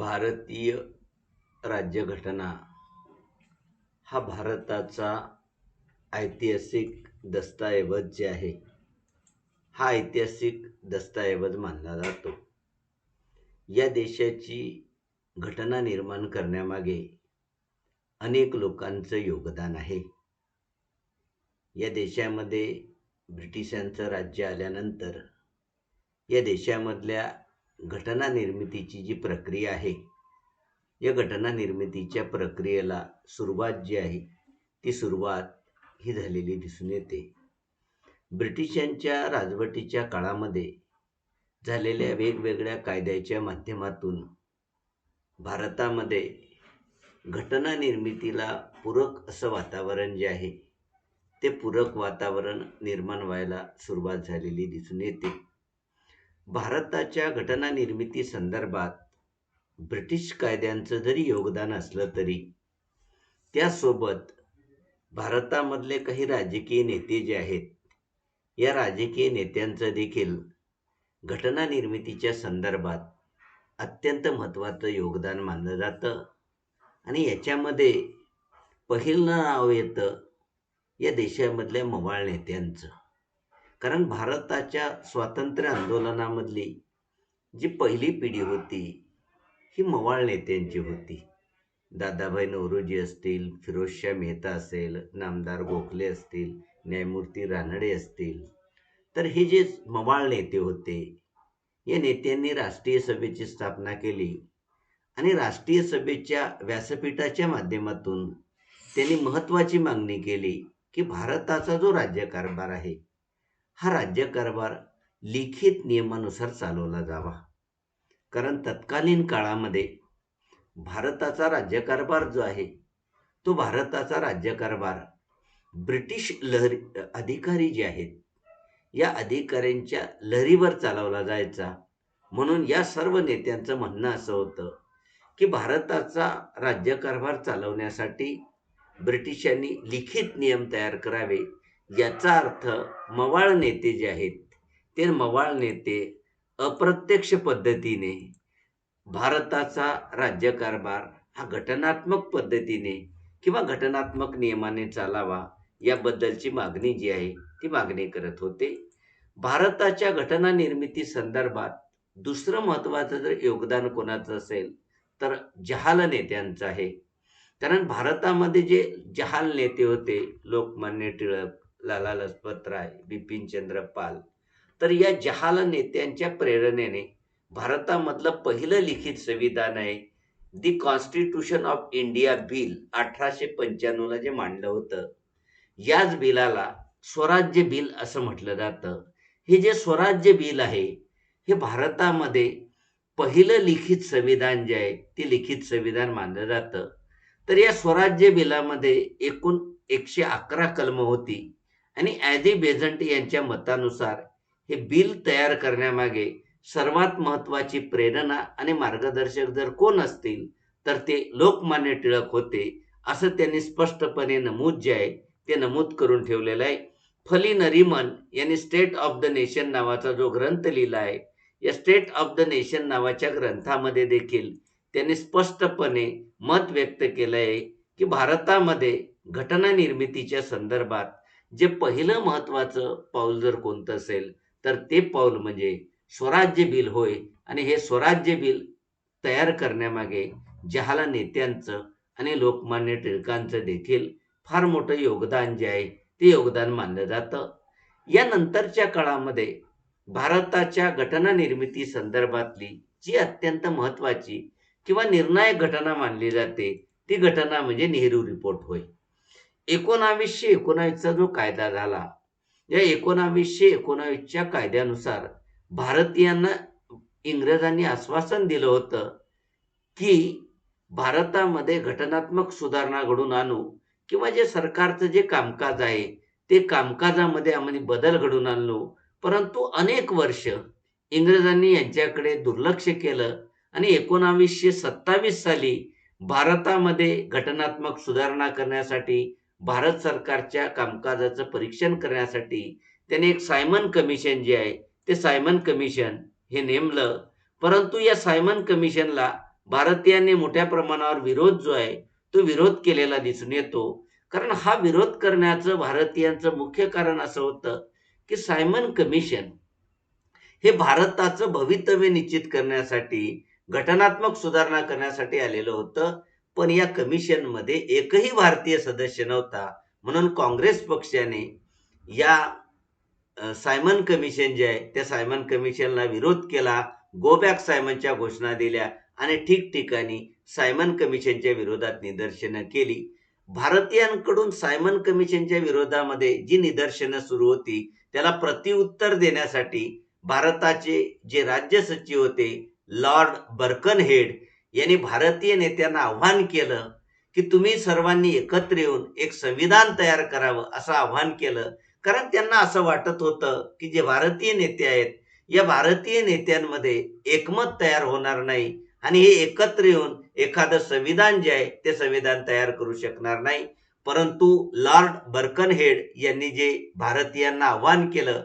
भारतीय राज्यघटना हा भारताचा ऐतिहासिक दस्तऐवज जे आहे हा ऐतिहासिक दस्तऐवज मानला जातो. या देशाची घटना निर्माण करण्यामागे अनेक लोकांचं योगदान आहे. या देशामध्ये ब्रिटिशांचं राज्य आल्यानंतर या देशामधल्या घटना निर्मितीची जी प्रक्रिया आहे या घटना निर्मितीच्या प्रक्रियेला सुरुवात जी आहे ती सुरुवात ही झालेली दिसून येते. ब्रिटिशांच्या राजवटीच्या काळामध्ये झालेल्या वेगवेगळ्या कायद्याच्या माध्यमातून भारतामध्ये घटना निर्मितीला पूरक असं वातावरण जे आहे ते पूरक वातावरण निर्माण व्हायला सुरुवात झालेली दिसून येते. भारताच्या घटना निर्मिती संदर्भात ब्रिटिश कायद्यांचं जरी योगदान असलं तरी त्यासोबत भारतामधले काही राजकीय नेते जे आहेत या राजकीय नेत्यांचं देखील घटना निर्मितीच्या संदर्भात अत्यंत महत्त्वाचं योगदान मानलं जातं. आणि याच्यामध्ये पहिलं नाव येतं या देशामधल्या मवाळ नेत्यांचं. कारण भारताच्या स्वातंत्र्य आंदोलनामधली जी पहिली पिढी होती ही मवाळ नेत्यांची होती. दादाभाई नवरोजी असतील फिरोजशाह मेहता असेल नामदार गोखले असतील न्यायमूर्ती रानडे असतील. तर हे जे मवाळ नेते होते या नेत्यांनी राष्ट्रीय सभेची स्थापना केली आणि राष्ट्रीय सभेच्या व्यासपीठाच्या माध्यमातून त्यांनी महत्त्वाची मागणी केली की भारताचा जो राज्यकारभार आहे हा राज्यकारभार लिखित नियमानुसार चालवला जावा. कारण तत्कालीन काळामध्ये भारताचा राज्यकारभार जो आहे तो भारताचा राज्यकारभार ब्रिटिश लहरी अधिकारी जे आहेत या अधिकाऱ्यांच्या लहरीवर चालवला जायचा. म्हणून या सर्व नेत्यांचं म्हणणं असं होतं की भारताचा राज्यकारभार चालवण्यासाठी ब्रिटिशांनी लिखित नियम तयार करावे. याचा अर्थ मवाळ नेते जे आहेत ते मवाळ नेते अप्रत्यक्ष पद्धतीने भारताचा राज्यकारभार हा घटनात्मक पद्धतीने किंवा घटनात्मक नियमाने चालावा याबद्दलची मागणी जी आहे ती मागणी करत होते. भारताच्या घटना निर्मिती संदर्भात दुसरं महत्त्वाचं जर योगदान कोणाचं असेल तर जहाल नेत्यांचं आहे. कारण भारतामध्ये जे जहाल नेते होते लोकमान्य टिळक लाला लजपत राय बिपिनचंद्र पाल. तर या जहाल नेत्यांच्या प्रेरणेने भारतामधलं पहिलं लिखित संविधान आहे. The constitution of India bill अठराशे पंच्याण्णवला जे मांडलं होतं याच बिलाला स्वराज्य बिल असं म्हटलं जातं. हे जे स्वराज्य बिल आहे हे भारतामध्ये पहिलं लिखित संविधान जे आहे ते लिखित संविधान मानलं जातं. तर या स्वराज्य बिलामध्ये एकूण एकशे अकरा कलम होती. आणि ॲदी बेझंटी यांच्या मतानुसार हे बिल तयार करण्यामागे सर्वात महत्त्वाची प्रेरणा आणि मार्गदर्शक जर कोण असतील तर ते लोकमान्य टिळक होते असं त्यांनी स्पष्टपणे नमूद जे आहे ते नमूद करून ठेवलेलं आहे. फली नरिमन यांनी स्टेट ऑफ द नेशन नावाचा जो ग्रंथ लिहिला आहे या स्टेट ऑफ द नेशन नावाच्या ग्रंथामध्ये देखील त्यांनी स्पष्टपणे मत व्यक्त केलं आहे की भारतामध्ये घटना निर्मितीच्या संदर्भात जे पहिलं महत्त्वाचं पाऊल जर कोणतं असेल तर ते पाऊल म्हणजे स्वराज्य बिल होय आणि हे स्वराज्य बिल तयार करण्यामागे जहाला नेत्यांचं आणि लोकमान्य टिळकांचं देखील फार मोठं योगदान जे आहे ते योगदान मानलं जातं. या नंतरच्या काळामध्ये भारताच्या घटना निर्मिती संदर्भातली जी अत्यंत महत्त्वाची किंवा निर्णायक घटना मानली जाते ती घटना म्हणजे नेहरू रिपोर्ट होय. एकोणावीसशे एकोणावीसचा जो कायदा झाला या एकोणावीसशे एकोणावीसच्या कायद्यानुसार भारतीयांना इंग्रजांनी आश्वासन दिलं होतं की भारतामध्ये घटनात्मक सुधारणा घडून आणू किंवा जे सरकारचं जे कामकाज आहे ते कामकाजामध्ये आम्ही बदल घडून आणलो परंतु अनेक वर्ष इंग्रजांनी यांच्याकडे दुर्लक्ष केलं आणि एकोणावीसशे सत्तावीस साली भारतामध्ये घटनात्मक सुधारणा करण्यासाठी भारत सरकारच्या कामकाजाचं परीक्षण करण्यासाठी त्याने एक सायमन कमिशन जे आहे ते सायमन कमिशन हे नेमलं. परंतु या सायमन कमिशनला भारतीयांनी मोठ्या प्रमाणावर विरोध जो आहे तो विरोध केलेला दिसून येतो. कारण हा विरोध करण्याचं भारतीयांचं मुख्य कारण असं होतं की सायमन कमिशन हे भारताचं भवितव्य निश्चित करण्यासाठी घटनात्मक सुधारणा करण्यासाठी आलेलं होतं. पण या कमिशनमध्ये एकही भारतीय सदस्य नव्हता. म्हणून काँग्रेस पक्षाने या सायमन कमिशन जे आहे त्या सायमन कमिशनला विरोध केला. गो बॅक सायमनच्या घोषणा दिल्या आणि ठिकठिकाणी सायमन कमिशनच्या विरोधात निदर्शनं केली. भारतीयांकडून सायमन कमिशनच्या विरोधामध्ये जी निदर्शनं सुरू होती त्याला प्रतिउत्तर देण्यासाठी भारताचे जे राज्य सचिव होते लॉर्ड बर्कनहेड यांनी भारतीय नेत्यांना आव्हान केलं की तुम्ही सर्वांनी एकत्र येऊन एक संविधान तयार करावं असं आव्हान केलं. कारण त्यांना असं वाटत होतं की जे भारतीय नेते आहेत या भारतीय नेत्यांमध्ये एकमत तयार होणार नाही आणि हे एकत्र येऊन एखादं संविधान जे आहे ते संविधान तयार करू शकणार नाही. परंतु लॉर्ड बर्कनहेड यांनी जे भारतीयांना आव्हान केलं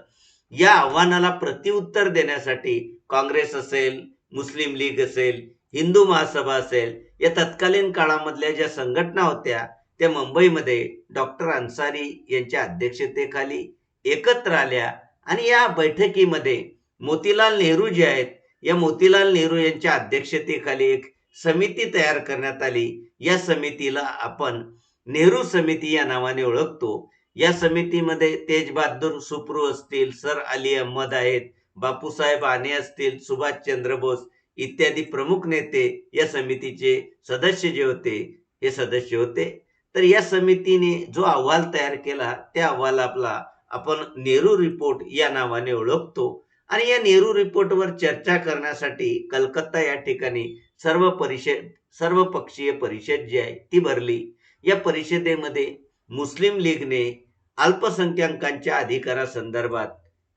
या आव्हानाला प्रतिउत्तर देण्यासाठी काँग्रेस असेल मुस्लिम लीग असेल हिंदू महासभा असेल या तत्कालीन काळामधल्या ज्या संघटना होत्या त्या मुंबईमध्ये डॉक्टर अन्सारी यांच्या अध्यक्षतेखाली एकत्र आल्या. आणि या बैठकीमध्ये मोतीलाल नेहरू जे आहेत या मोतीलाल नेहरू यांच्या अध्यक्षतेखाली एक समिती तयार करण्यात आली. या समितीला आपण नेहरू समिती या नावाने ओळखतो. या समितीमध्ये तेज बहादूर सुप्रू असतील सर अली अहमद आहेत बापूसाहेब आने असतील सुभाषचंद्र बोस इत्यादी प्रमुख नेते या समितीचे सदस्य जे होते हे सदस्य होते. तर या समितीने जो अहवाल तयार केला त्या अहवालाला आपण नेहरू रिपोर्ट या नावाने ओळखतो. आणि या नेहरू रिपोर्टवर चर्चा करण्यासाठी कलकत्ता या ठिकाणी सर्व परिषद सर्व पक्षीय परिषद जी आहे ती भरली. या परिषदेमध्ये मुस्लिम लीगने अल्पसंख्याकांच्या अधिकारासंदर्भात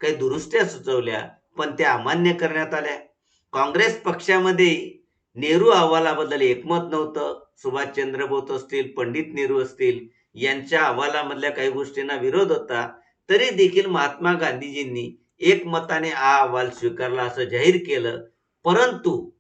काही दुरुस्त्या सुचवल्या पण त्या अमान्य करण्यात आल्या. काँग्रेस पक्षामध्ये नेहरू अहवालाबद्दल एकमत नव्हतं. सुभाषचंद्र बोस असतील पंडित नेहरू असतील यांच्या अहवालामधल्या काही गोष्टींना विरोध होता. तरी देखील महात्मा गांधीजींनी एकमताने हा अहवाल स्वीकारला असं जाहीर केलं. परंतु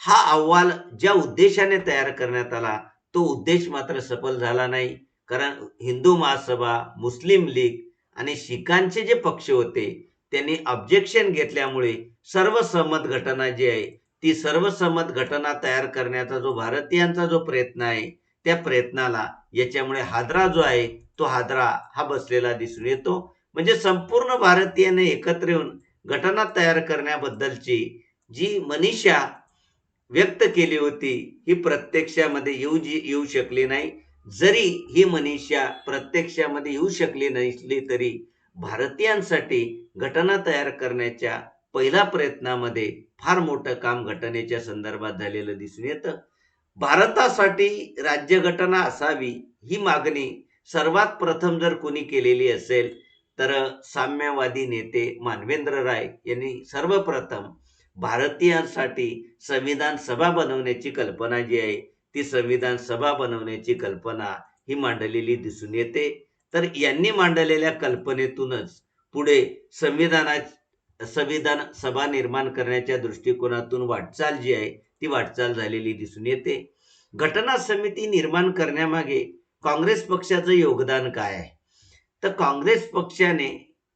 हा अहवाल ज्या उद्देशाने तयार करण्यात आला तो उद्देश मात्र सफल झाला नाही. कारण हिंदू महासभा मुस्लिम लीग आणि शिखांचे जे पक्ष होते त्यांनी ऑब्जेक्शन घेतल्यामुळे सर्वसंमत घटना जी आहे ती सर्वसंमत घटना तयार करण्याचा जो भारतीयांचा जो प्रयत्न आहे त्या प्रयत्नाला याच्यामुळे हादरा जो आहे तो हादरा हा बसलेला दिसून येतो. म्हणजे संपूर्ण भारतीयाने एकत्र येऊन घटना तयार करण्याबद्दलची जी मनीषा व्यक्त केली होती ही प्रत्यक्षामध्ये येऊ जी येऊ शकली नाही. जरी ही मनीषा प्रत्यक्षामध्ये येऊ शकली नसली तरी भारतीयांसाठी घटना तयार करण्याच्या पहिल्या प्रयत्नामध्ये फार मोठं काम घटनेच्या संदर्भात झालेलं दिसून येतं. भारतासाठी राज्यघटना असावी ही मागणी सर्वात प्रथम जर कोणी केलेली असेल तर साम्यवादी नेते मानवेंद्र राय यांनी सर्वप्रथम भारतीयांसाठी संविधान सभा बनवण्याची कल्पना जी आहे ती संविधान सभा बनवण्याची कल्पना ही मांडलेली दिसून येते. तर यांनी मांडलेल्या कल्पनेतूनच पुढे संविधाना संविधान सभा निर्माण करण्याच्या दृष्टिकोनातून वाटचाल जी आहे ती वाटचाल झालेली दिसून येते. घटना समिती निर्माण करण्यामागे काँग्रेस पक्षाचं योगदान काय आहे? तर काँग्रेस पक्षाने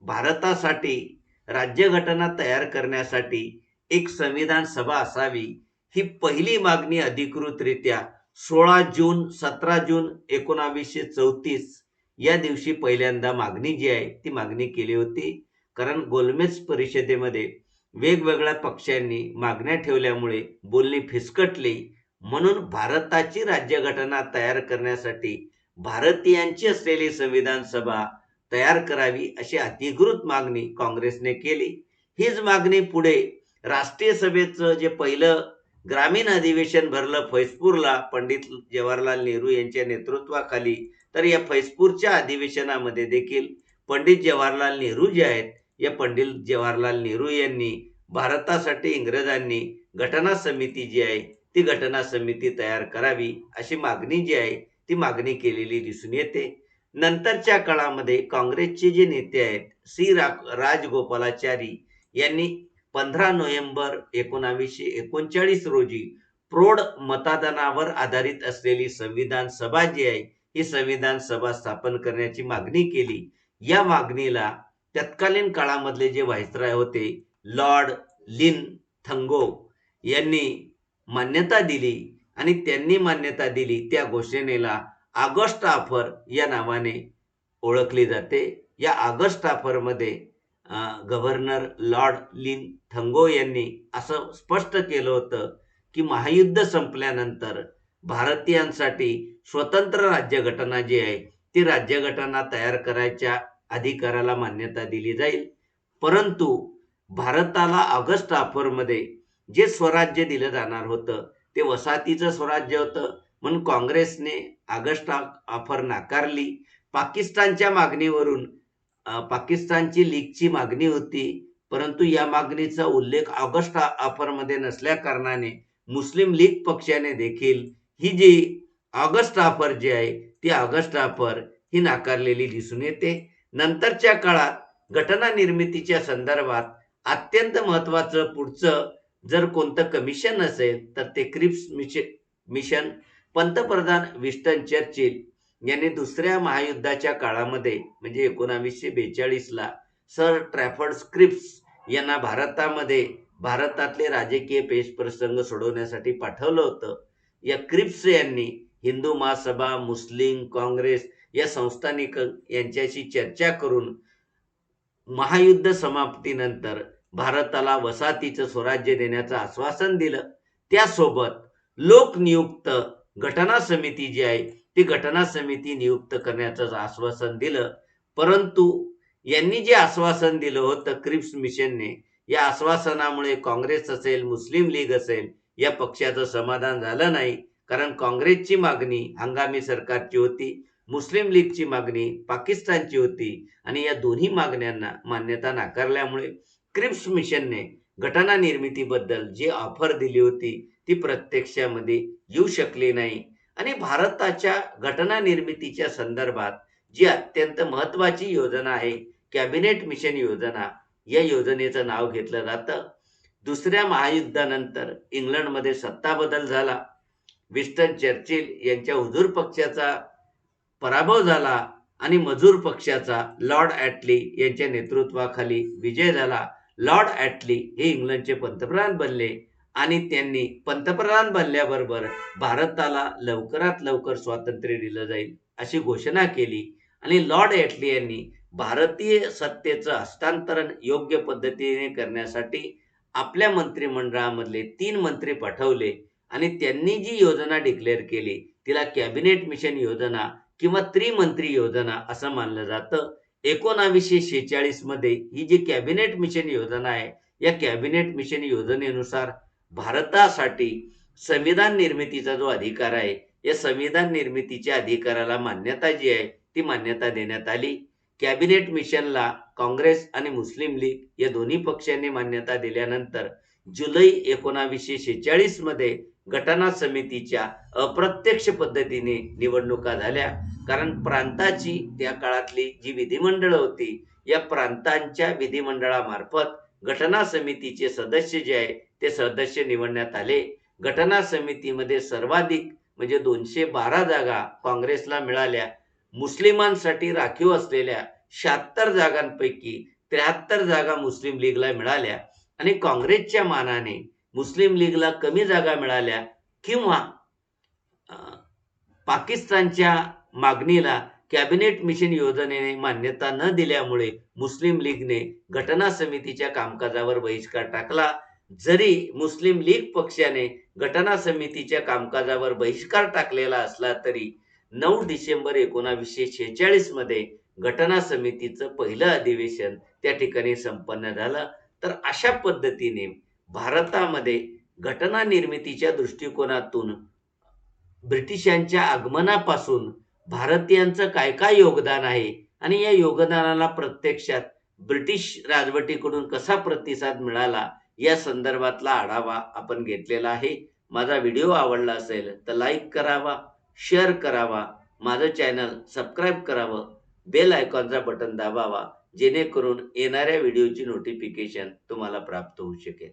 भारतासाठी राज्यघटना तयार करण्यासाठी एक संविधान सभा असावी ही पहिली मागणी अधिकृतरित्या सोळा जून सतरा जून एकोणावीसशे चौतीस या दिवशी पहिल्यांदा मागणी जी आहे ती मागणी केली होती. कारण गोलमेज परिषदेमध्ये वेगवेगळ्या पक्षांनी मागण्या ठेवल्यामुळे बोलणी फिसकटली म्हणून भारताची राज्यघटना तयार करण्यासाठी भारतीयांची असलेली संविधान सभा तयार करावी अशी अधिकृत मागणी काँग्रेसने केली. हीच मागणी पुढे राष्ट्रीय सभेचं जे पहिलं ग्रामीण अधिवेशन भरलं फैजपूरला पंडित जवाहरलाल नेहरू यांच्या नेतृत्वाखाली तर या फैजपूरच्या अधिवेशनामध्ये देखील पंडित जवाहरलाल नेहरू जे आहेत या पंडित जवाहरलाल नेहरू यांनी भारतासाठी इंग्रजांनी घटना समिती जी आहे ती घटना समिती तयार करावी अशी मागणी जी आहे ती मागणी केलेली दिसून येते. नंतरच्या काळामध्ये काँग्रेसचे जे नेते आहेत सी रा राजगोपालाचारी यांनी पंधरा नोव्हेंबर एकोणावीसशे एकोणचाळीस रोजी प्रौढ मतदानावर आधारित असलेली संविधान सभा जी आहे ही संविधान सभा स्थापन करण्याची मागणी केली. या मागणीला तत्कालीन काळामधले जे व्हायसराय होते लॉर्ड लिन थंगो यांनी मान्यता दिली आणि त्यांनी मान्यता दिली त्या घोषणेला ऑगस्ट ऑफर या नावाने ओळखली जाते. या ऑगस्ट ऑफरमध्ये गव्हर्नर लॉर्ड लिन थंगो यांनी असं स्पष्ट केलं होतं की महायुद्ध संपल्यानंतर भारतीयांसाठी स्वतंत्र राज्यघटना जी आहे ती राज्यघटना तयार करायच्या अधिकाराला मान्यता दिली जाईल. परंतु भारताला ऑगस्ट ऑफरमध्ये जे स्वराज्य दिलं जाणार होतं ते वसाहतीचं स्वराज्य होतं. म्हणून काँग्रेसने ऑगस्ट ऑफर नाकारली. पाकिस्तानच्या मागणीवरून पाकिस्तानची लीगची मागणी होती. परंतु या मागणीचा उल्लेख ऑगस्ट ऑफरमध्ये नसल्या कारणाने मुस्लिम लीग पक्षाने देखील ही जी ऑगस्ट ऑफर जी आहे ती ऑगस्ट ऑफर ही नाकारलेली दिसून येते. नंतरच्या काळात घटना निर्मितीच्या संदर्भात अत्यंत महत्वाचं पुढचं जर कोणतं कमिशन असेल तर ते क्रिप्स मिशन मिशन पंतप्रधान विस्टन चर्चिल यांनी दुसऱ्या महायुद्धाच्या काळामध्ये म्हणजे एकोणावीसशे बेचाळीसला सर ट्रॅफर्ड स्क्रिप्स यांना भारतामध्ये भारतातले राजकीय पेशप्रसंग सोडवण्यासाठी पाठवलं होतं. या क्रिप्स यांनी हिंदू महासभा मुस्लिम काँग्रेस या संस्थानिक यांच्याशी चर्चा करून महायुद्ध समाप्तीनंतर भारताला वसाहतीचं स्वराज्य देण्याचं आश्वासन दिलं. त्यासोबत लोकनियुक्त घटना समिती जी आहे ती घटना समिती नियुक्त करण्याचं आश्वासन दिलं. परंतु यांनी जे आश्वासन दिलं होतं क्रिप्स मिशनने या आश्वासनामुळे काँग्रेस असेल मुस्लिम लीग असेल या पक्षाचं समाधान झालं नाही. कारण काँग्रेसची मागणी हंगामी सरकारची होती. मुस्लिम लीगची मागणी पाकिस्तानची होती आणि या दोन्ही मागण्यांना मान्यता नाकारल्यामुळे क्रिप्स मिशनने घटना निर्मितीबद्दल जी ऑफर दिली होती ती प्रत्यक्षामध्ये येऊ शकली नाही. आणि भारताच्या घटना निर्मितीच्या संदर्भात जी अत्यंत महत्वाची योजना आहे कॅबिनेट मिशन योजना या योजनेचं नाव घेतलं जातं. दुसऱ्या महायुद्धानंतर इंग्लंडमध्ये सत्ता बदल झाला. विस्टन चर्चिल यांच्या हुजूर पक्षाचा पराभव झाला आणि मजूर पक्षाचा लॉर्ड ॲटली यांच्या नेतृत्वाखाली विजय झाला. लॉर्ड ॲटली हे इंग्लंडचे पंतप्रधान बनले आणि त्यांनी पंतप्रधान बनल्याबरोबर भारताला लवकरात लवकर स्वातंत्र्य दिलं जाईल अशी घोषणा केली आणि लॉर्ड ॲटली यांनी भारतीय सत्तेचं हस्तांतरण योग्य पद्धतीने करण्यासाठी आपल्या मंत्रिमंडळामधले तीन मंत्री पाठवले आणि त्यांनी जी योजना डिक्लेअर केली तिला कॅबिनेट मिशन योजना किंवा त्रिमंत्री योजना असं मानलं जातं. एकोणावीसशे शेहेचाळीसमध्ये ही जी कॅबिनेट मिशन योजना आहे या कॅबिनेट मिशन योजनेनुसार भारतासाठी संविधान निर्मितीचा जो अधिकार आहे या संविधान निर्मितीच्या अधिकाराला मान्यता जी आहे ती मान्यता देण्यात आली. कॅबिनेट मिशनला काँग्रेस आणि मुस्लिम लीग या दोन्ही पक्षांनी मान्यता दिल्यानंतर जुलै एकोणावीसशे शेहेचाळीसमध्ये घटना समितीच्या अप्रत्यक्ष पद्धतीने निवडणुका झाल्या. कारण प्रांताची त्या काळातली जी विधिमंडळ होती या प्रांतांच्या विधिमंडळामार्फत घटना समितीचे सदस्य जे आहे ते सदस्य निवडण्यात आले. घटना समितीमध्ये सर्वाधिक म्हणजे दोनशे बारा जागा काँग्रेसला मिळाल्या. मुस्लिमांसाठी राखीव असलेल्या शहात्तर जागांपैकी त्र्याहत्तर जागा मुस्लिम लीगला मिळाल्या. आणि काँग्रेसच्या मानाने मुस्लिम लीगला कमी जागा मिळाल्या किंवा पाकिस्तानच्या मागणीला कॅबिनेट मिशन योजनेने मान्यता न दिल्यामुळे मुस्लिम लीगने घटना समितीच्या कामकाजावर बहिष्कार टाकला. जरी मुस्लिम लीग पक्षाने घटना समितीच्या कामकाजावर बहिष्कार टाकलेला असला तरी नऊ डिसेंबर एकोणावीसशे शेहेचाळीसमध्ये घटना समितीचं पहिलं अधिवेशन त्या ठिकाणी संपन्न झालं. तर अशा पद्धतीने भारतामध्ये घटना निर्मितीच्या दृष्टिकोनातून ब्रिटिशांच्या आगमनापासून भारतीयांचं काय काय योगदान आहे आणि या योगदानाला प्रत्यक्षात ब्रिटिश राजवटीकडून कसा प्रतिसाद मिळाला या संदर्भातला आढावा आपण घेतलेला आहे. माझा व्हिडिओ आवडला असेल तर लाईक करावा शेअर करावा माझं चॅनल सबस्क्राईब करावं बेल आयकॉनचा बटन दाबावा जेणेकरून येणाऱ्या व्हिडिओची नोटिफिकेशन तुम्हाला प्राप्त होऊ शकेल.